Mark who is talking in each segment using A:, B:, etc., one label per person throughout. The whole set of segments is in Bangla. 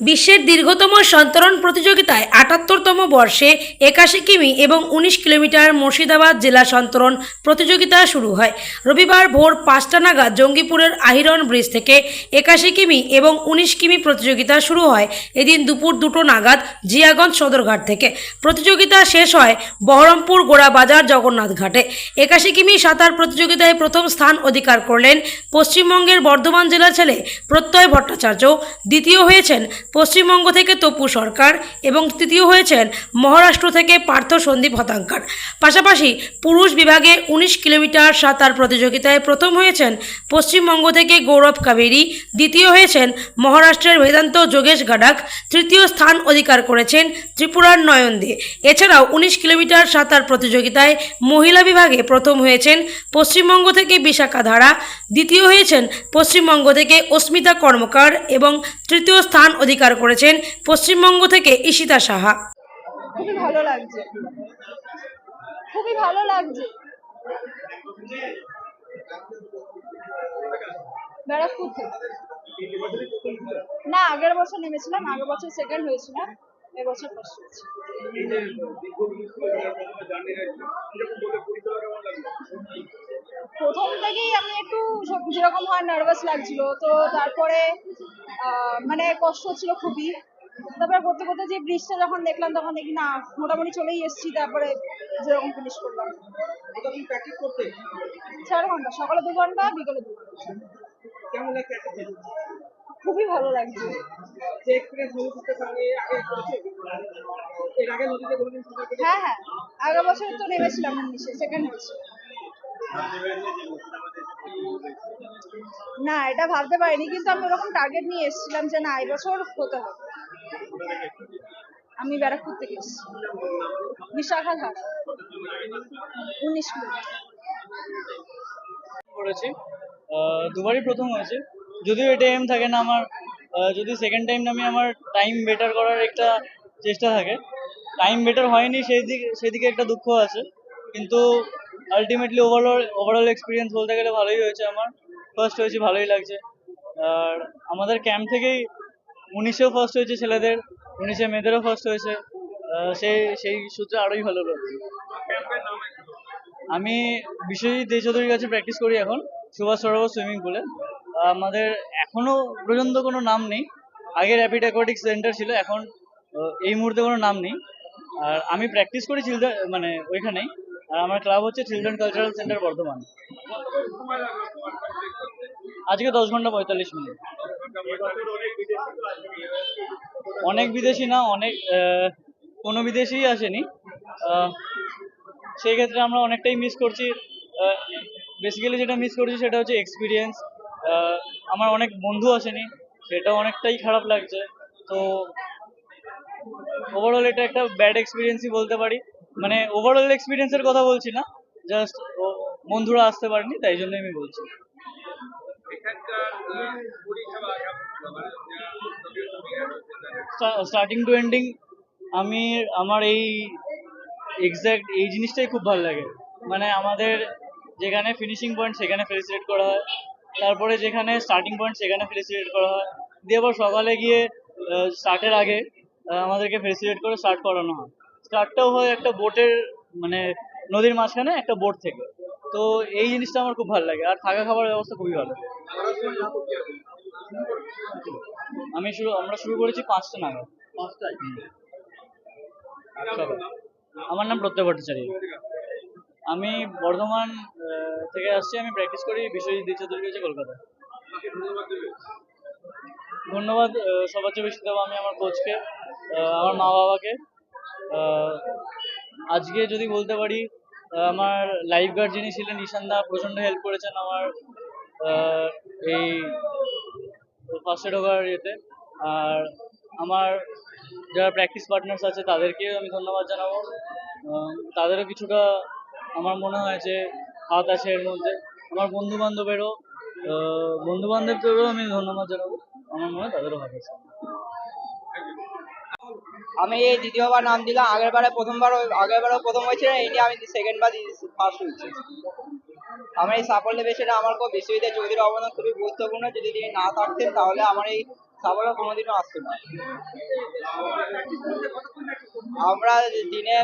A: বিশ্বের দীর্ঘতম সন্তরণ প্রতিযোগিতায় আটাত্তরতম বর্ষে একাশি কিমি এবং উনিশ কিলোমিটার মুর্শিদাবাদ জেলা সন্তরণ প্রতিযোগিতা শুরু হয়। রবিবার ভোর পাঁচটা নাগাদ জঙ্গিপুরের আহিরন ব্রিজ থেকে একাশি কিমি এবং উনিশ কিমি প্রতিযোগিতা শুরু হয়। এদিন দুপুর দুটো নাগাদ জিয়াগঞ্জ সদরঘাট থেকে। প্রতিযোগিতা শেষ হয় বহরমপুর গোড়াবাজার জগন্নাথ ঘাটে। একাশি কিমি সাঁতার প্রতিযোগিতায় প্রথম স্থান অধিকার করলেন পশ্চিমবঙ্গের বর্ধমান জেলার ছেলে প্রত্যয় ভট্টাচার্য দ্বিতীয় হয়েছেন পশ্চিমবঙ্গ থেকে তপু সরকার এবং তৃতীয় হয়েছেন মহারাষ্ট্র থেকে পার্থ সন্দীপ হতাঙ্কার। পাশাপাশি পুরুষ বিভাগে উনিশ কিলোমিটার সাঁতার প্রতিযোগিতায় প্রথম হয়েছেন পশ্চিমবঙ্গ থেকে গৌরব কাবেরি, দ্বিতীয় হয়েছেন মহারাষ্ট্রের বেদান্ত যোগেশ গাডাক, তৃতীয় স্থান অধিকার করেছেন ত্রিপুরার নয়ন দে। এছাড়াও উনিশ কিলোমিটার সাঁতার প্রতিযোগিতায় মহিলা বিভাগে প্রথম হয়েছেন পশ্চিমবঙ্গ থেকে বিশাখা ধারা, দ্বিতীয় হয়েছেন পশ্চিমবঙ্গ থেকে অস্মিতা কর্মকার এবং তৃতীয় স্থান অধিকার করেছেন পশ্চিমবঙ্গ থেকে ঈশিতা সাহা।
B: খুবই ভালো লাগছে। খুবই ভালো লাগছে। ব্যারাকপুর না আগের বছর নেমেছিলাম আগের বছর সেকেন্ড হয়েছিলাম এবছর ফার্স্ট হয়েছি। প্রথম থেকেই আমি একটু যেরকম হয় নার্ভাস লাগছিল তো তারপরে মানে কষ্ট হচ্ছিল খুবই। তারপরে করতে করতে যে ব্রিজটা যখন দেখলাম তখন দেখি না মোটামুটি চলেই এসেছি তারপরে যেরকম ফিনিশ করলাম। চার ঘণ্টা সকালে দু ঘণ্টা বিকেলে দু
C: ঘণ্টা?
B: খুবই ভালো লাগছে। হ্যাঁ হ্যাঁ। আগের বছর তো নেমেছিলাম সেকেন্ড হয়েছে। না, এটা ভাবতে পারিনি, কিন্তু আমি ওরকম টার্গেট নিয়ে এসেছিলাম যে না, এই বছর হতে হবে। আমি ব্যারাকপুর থেকে এসেছি। বিশাখা ধারা উনিশ
D: করেছি। দুবারই প্রথম হয়েছে। যদিও এটা এম থাকে না আমার যদি সেকেন্ড টাইম নামে আমার টাইম বেটার করার একটা চেষ্টা থাকে। টাইম বেটার হয়নি, সেই দিকে সেদিকে একটা দুঃখ আছে। কিন্তু আলটিমেটলি ওভারঅল ওভারঅল এক্সপিরিয়েন্স বলতে গেলে ভালোই হয়েছে আমার। ফার্স্ট হয়েছে, ভালোই লাগছে। আর আমাদের ক্যাম্প থেকেই উনিশেও ফার্স্ট হয়েছে ছেলেদের উনিশে মেয়েদেরও ফার্স্ট হয়েছে। সেই সেই সূত্রে আরোই ভালো লাগছে আমি বিশ্বজিৎ দে চৌধুরীর কাছে প্র্যাকটিস করি এখন, সুভাষ সরোবর সুইমিং পুলে আমাদের এখনও পর্যন্ত কোনো নাম নেই। আগে র্যাপিড অ্যাকোয়াটিক সেন্টার ছিল, এখন এই মুহূর্তে কোনো নাম নেই। আর আমি প্র্যাকটিস করি চিলড্রেন মানে ওইখানেই। আর আমার ক্লাব হচ্ছে চিলড্রেন কালচারাল সেন্টার বর্ধমান। আজকে দশ ঘণ্টা পঁয়তাল্লিশ মিনিট। অনেক বিদেশি না, অনেক কোনো বিদেশিই আসেনি। সেই ক্ষেত্রে আমরা অনেকটাই মিস করছি। বেসিক্যালি যেটা মিস করছি সেটা হচ্ছে এক্সপিরিয়েন্স আমার অনেক বন্ধু আসেনি, সেটাও অনেকটাই খারাপ লাগছে। তো ওভারঅল এটা একটা ব্যাড এক্সপিরিয়েন্সই বলতে পারি। মানে ওভারঅল এক্সপিরিয়েন্সের কথা বলছি না জাস্ট বন্ধুরা আসতে পারেনি, তাই জন্যই আমি বলছি। স্টার্টিং টু এন্ডিং আমি, আমার এই এক্স্যাক্ট এই জিনিসটাই খুব ভালো লাগে। মানে আমাদের যেখানে ফিনিশিং পয়েন্ট সেখানে ফেলিসিটেট করা হয়। তারপরে যেখানে স্টার্টিং পয়েন্ট সেখানে ফেলিসিটেট করা হয়। দিয়ে আবার সকালে গিয়ে স্টার্টের আগে আমাদেরকে ফেলিসিটেট করে স্টার্ট করানো হয়। স্টার্টটাও হয় একটা বোটের মানে নদীর মাঝখানে একটা বোট থেকে। তো এই জিনিসটা আমার খুব ভালো লাগে। আর থাকা খাবার ব্যবস্থা খুবই ভালো। আমি শুরু আমরা শুরু করেছি পাঁচটা নাগাদ।
C: পাঁচটায়?
D: আমার নাম প্রত্যয় ভট্টাচার্য। আমি বর্ধমান থেকে আসছি। আমি প্র্যাকটিস করি বিশ্বজিৎ দে চৌধুরীর কাছে কলকাতায় ধন্যবাদ সবার চেয়ে বেশি দেবো আমি আমার কোচকে আমার মা বাবাকে আজকে যদি বলতে পারি আমার লাইফ গার্ড যিনি ছিলেন, ঈশান দা, প্রচণ্ড হেল্প করেছেন আমার এই ফার্স্টে ঢোকার ইয়েতে। আর আমার যারা প্র্যাকটিস পার্টনার্স আছে, তাদেরকেও আমি ধন্যবাদ জানাব। তাদেরও কিছুটা আমার মনে হয় যে হাত আছে এর মধ্যে। আমার বন্ধু বান্ধবেরও বন্ধু বান্ধবদেরও আমি ধন্যবাদ জানাব। আমার মনে হয় তাদেরও হাত আছে।
E: আমি এই দ্বিতীয়বার নাম দিলাম আগের বারে প্রথমবার আগের বারও প্রথম হয়েছিল এই নিয়ে আমি সেকেন্ড বার ফার্স্ট হয়েছি। আমার এই সাফল্যের পেছনে আমার খুব বিশ্বজিৎ চৌধুরীর অবদান খুবই গুরুত্বপূর্ণ, যদি তিনি না থাকতেন তাহলে আমার এই সাফল্য কোনোদিনও আসতো না। আমরা দিনে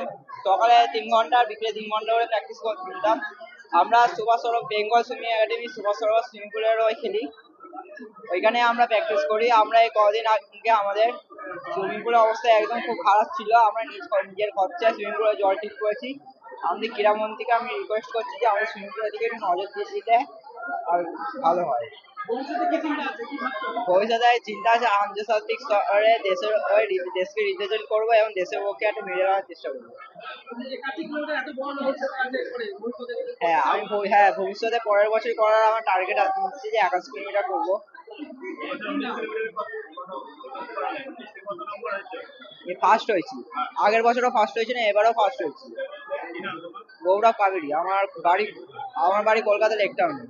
E: সকালে তিন ঘণ্টা বিকেলে তিন ঘণ্টা করে প্র্যাকটিস করতাম। আমরা Subhas Sarobar, Bengal swimming academy, Subhas Sarobar swimming পুলের ওই খেলি। ওইখানে আমরা প্র্যাকটিস করি। আমরা এই কদিন আগে আমাদের সুইমিং পুলের অবস্থা একদম খুব খারাপ ছিল। আমরা নিজ নিজের খরচায় সুইমিং পুলে জল ঠিক করেছি। আমাদের ক্রীড়ামন্ত্রীকে আমি রিকোয়েস্ট করছি যে আমাদের সুইমিং পুলের দিকে একটু নজর দিয়ে দিতে। আর ভালো হয়।
C: ভবিষ্যতে চিন্তা আছে?
E: আন্তর্জাতিক স্তরে দেশের দেশকে রিপ্রেজেন্ট করব এবং দেশের পক্ষে একটা মেডেল আনার চেষ্টা করব। হ্যাঁ আমি হ্যাঁ ভবিষ্যতে পরের বছর করার আমার টার্গেট আছে যে একাশি কিলোমিটার করব। ফার্স্ট হয়েছি। আগের বছরও ফার্স্ট হয়েছি না, এবারও ফার্স্ট হয়েছি। গৌরব কাবেরি, আমার বাড়ি আমার বাড়ি কলকাতা লেক টাউনে